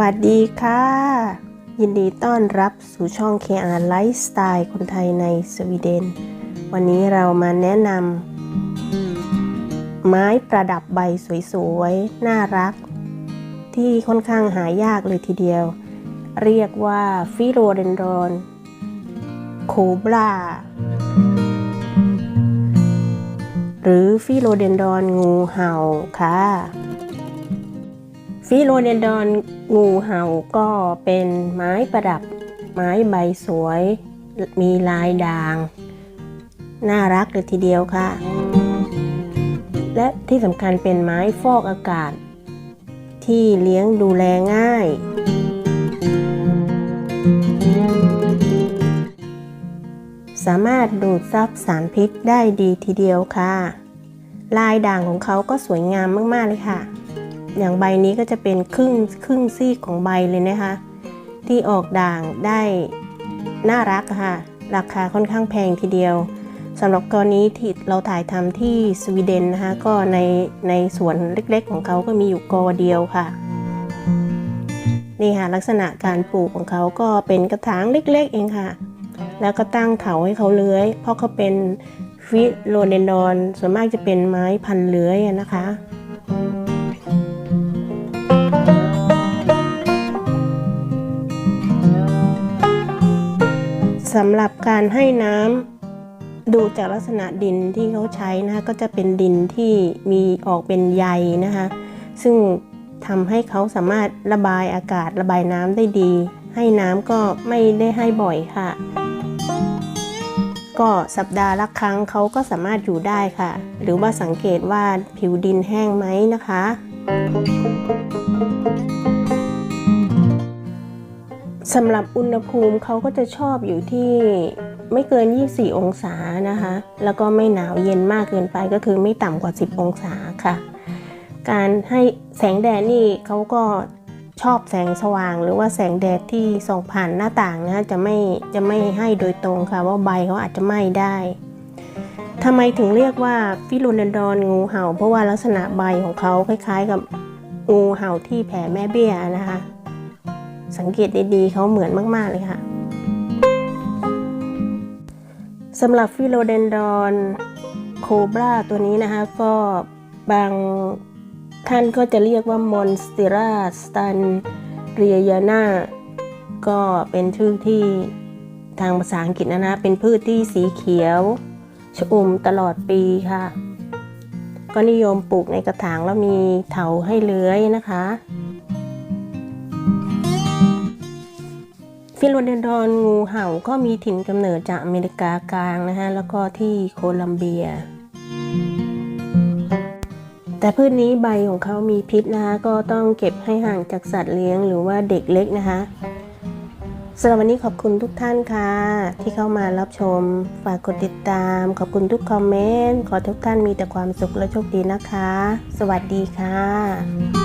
วัสดีค่ะ ยินดีต้อนรับสู่ช่อง KR Lifestyle คนไทยในสวีเดน วันนี้เรามาแนะนำไม้ประดับใบสวยๆ น่ารัก ที่ค่อนข้างหายากเลยทีเดียว เรียกว่าฟิโรเดนดรอนโคบราหรือฟิโลเดนดอนงูเห่าค่ะ ฟิโลเดนดอนงูเห่าก็เป็นไม้ประดับ ไม้ใบสวย มีลายด่าง น่ารักเลยทีเดียวค่ะ และที่สำคัญเป็นไม้ฟอกอากาศ ที่เลี้ยงดูแลง่าย สามารถดูดซับสารพิษได้ดีทีเดียวค่ะ ลายด่างของเขาก็สวยงามมาก ๆ เลยค่ะ อย่างใบนี้ก็จะเป็นครึ่งครึ่งซีกของใบเลยนะคะ ที่ออกด่างได้น่ารักค่ะ ราคาค่อนข้างแพงทีเดียวสำหรับกรณีที่เราถ่ายทำที่สวีเดนนะคะ ก็ในในสวนเล็กๆ ของเขาก็มีอยู่กอเดียวค่ะนี่ค่ะลักษณะการปลูกของเขาก็เป็นกระถางเล็กๆ เองค่ะ แล้วก็ตั้งเถาให้เขาเลื้อย เพราะเขาเป็นฟิโลเดนดอน ส่วนมากจะเป็นไม้พันเลื้อยอะนะคะ สำหรับการให้น้ำดูจากลักษณะดินที่เขาใช้นะคะก็จะเป็นดินที่มีออกเป็นใยนะคะ ซึ่งทำให้เขาสามารถระบายอากาศระบายน้ำได้ดี ให้น้ำก็ไม่ได้ให้บ่อยค่ะ ก็สัปดาห์ละครั้งเขาก็สามารถอยู่ได้ค่ะ หรือว่าสังเกตว่าผิวดินแห้งไหมนะคะ สำหรับอุณหภูมิเขาก็จะชอบอยู่ที่ไม่เกิน 24 องศานะคะ แล้วก็ไม่หนาวเย็นมากเกินไปก็คือไม่ต่ำกว่า 10 องศาค่ะ การให้แสงแดดนี่เขาก็ชอบแสงสว่าง หรือว่าแสงแดดที่ส่องผ่านหน้าต่างนะะจะไม่จะไม่ให้โดยตรงค่ะว่าใบเขาอาจจะไหม้ได้ทำไมถึงเรียกว่าฟิโลเดนดอนงูเห่า เพราะว่าลักษณะใบของเขาคล้าย ๆ กับงูเห่าที่แผ่แม่เบี้ยนะคะ สังเกตดีๆเขาเหมือนมาก ๆ เลยค่ะสำหรับฟิโลเดนดอนโคบราตัวนี้นะคะ ก็บางท่านก็จะเรียกว่ามอนสเตราสตันเรียยาน่าก็เป็นชื่อที่ทางภาษาอังกฤษนะนะ เป็นพืชที่สีเขียวชอุ่มตลอดปีค่ะ ก็นิยมปลูกในกระถางแล้วมีเถาให้เลื้อยนะคะ ฟิโลเดนดอนงูเห่าก็มีถิ่นกำเนิดจากอเมริกากลางนะคะแล้วก็ที่โคลัมเบีย แต่พืชนี้ใบของเขามีพิษนะคะก็ต้องเก็บให้ห่างจากสัตว์เลี้ยงหรือว่าเด็กเล็กนะคะสำหรับวันนี้ขอบคุณทุกท่านค่ะ ที่เข้ามารับชม ฝากกดติดตาม ขอบคุณทุกคอมเมนต์ ขอทุกท่านมีแต่ความสุขและโชคดีนะคะ สวัสดีค่ะ